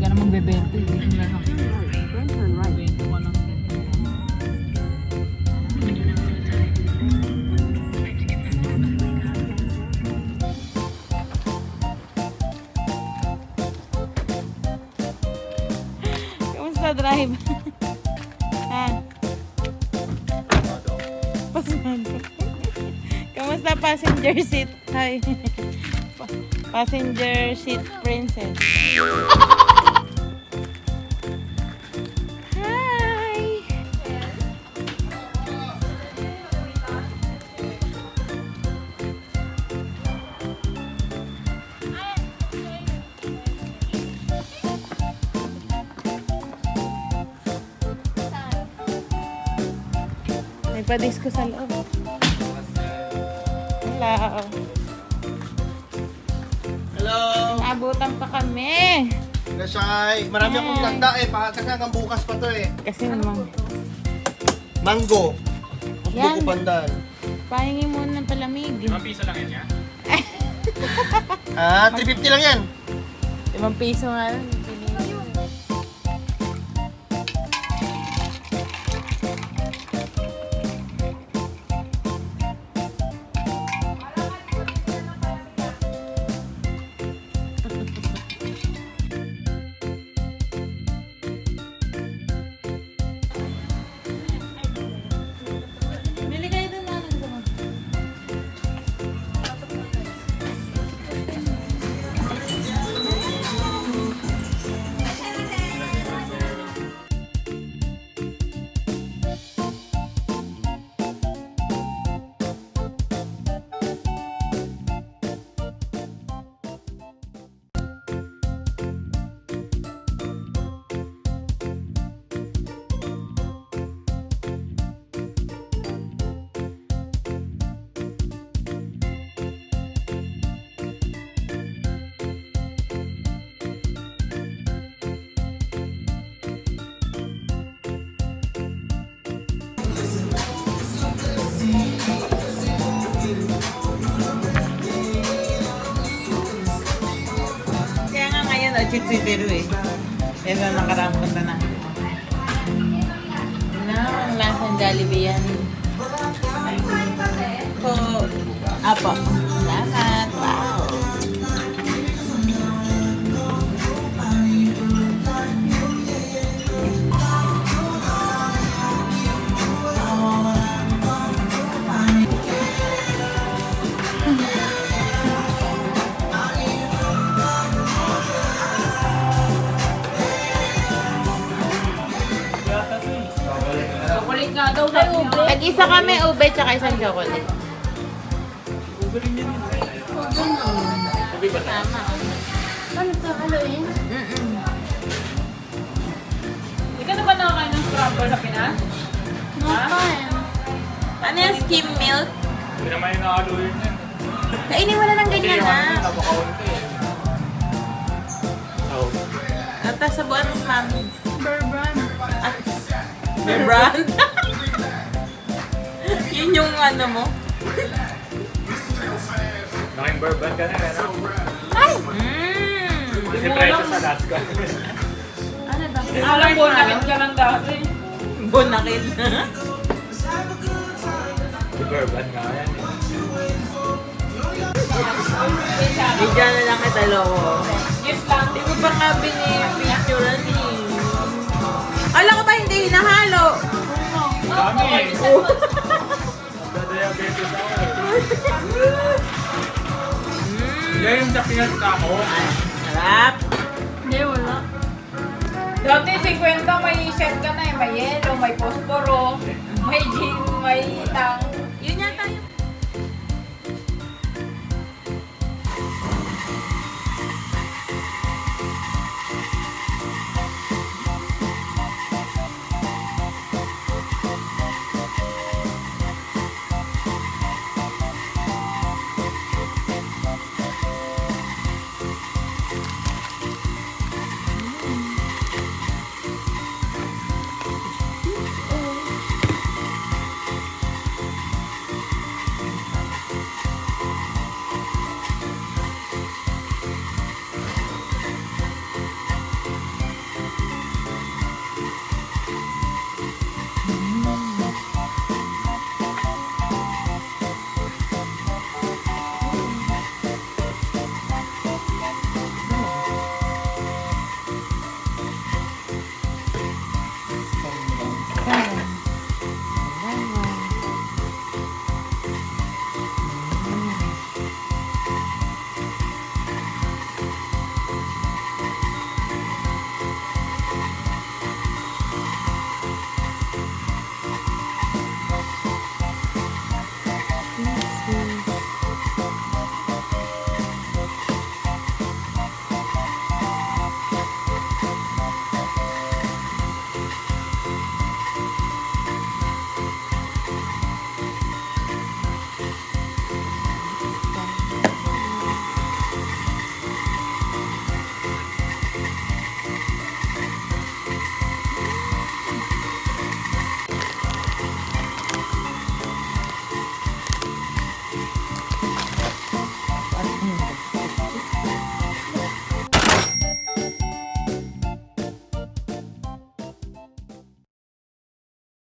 ka na magbe-20. Hindi na lang. Kamusta drive? ha? Pasmado. Kamusta passenger seat? Hi. passenger seat princess. May pa-disco sa loob. Hello. Hello! Naabutan pa kami. Nashay! Marami akong Hi. nagda eh. Pa- Kasi hanggang bukas pa to eh. Kasi naman, Mango. Tapos Yan. buko pandan. pahingi muna ng palamig. Limang piso lang yan, ya? Ah, 350 lang yan. Limang piso nga lang. Nga ngayon, o chichitiro eh. Ito nakarang punta na. Na, ang lasang Jollibee yan. Po. Apo. Chocolate nga daw na ube. Tag-isa kami, ube, tsaka isang chocolate. Tama. Ano ito? Haluin? Mm-mm. Ka na ba nakakain ng scramble sa Pinas? Nakain. Ano yung skim milk? Hindi naman yung nakaluin yan. Kainin mo na ng ganyan Hindi, na. Oh. At sa buwan, ma'am. Burbrand. At may brand. Yun yung ano mo. Laking bourbon ka na, ano? Ay! Mmm! Kasi presyo sa Alaska. Ano ba? Alam ko, nakit ka lang dati. Bonakid. Yung bourbon nga yan eh. Bigyan na lang kita loko. Gift lang. Hindi ko pa nga binipicturean eh. Kala ko ba hindi hinahalo? Dami Dadiabetes ako eh. Yan yung sa Pinas na ako. Sarap. Hindi, wala. Dati 50 may set ka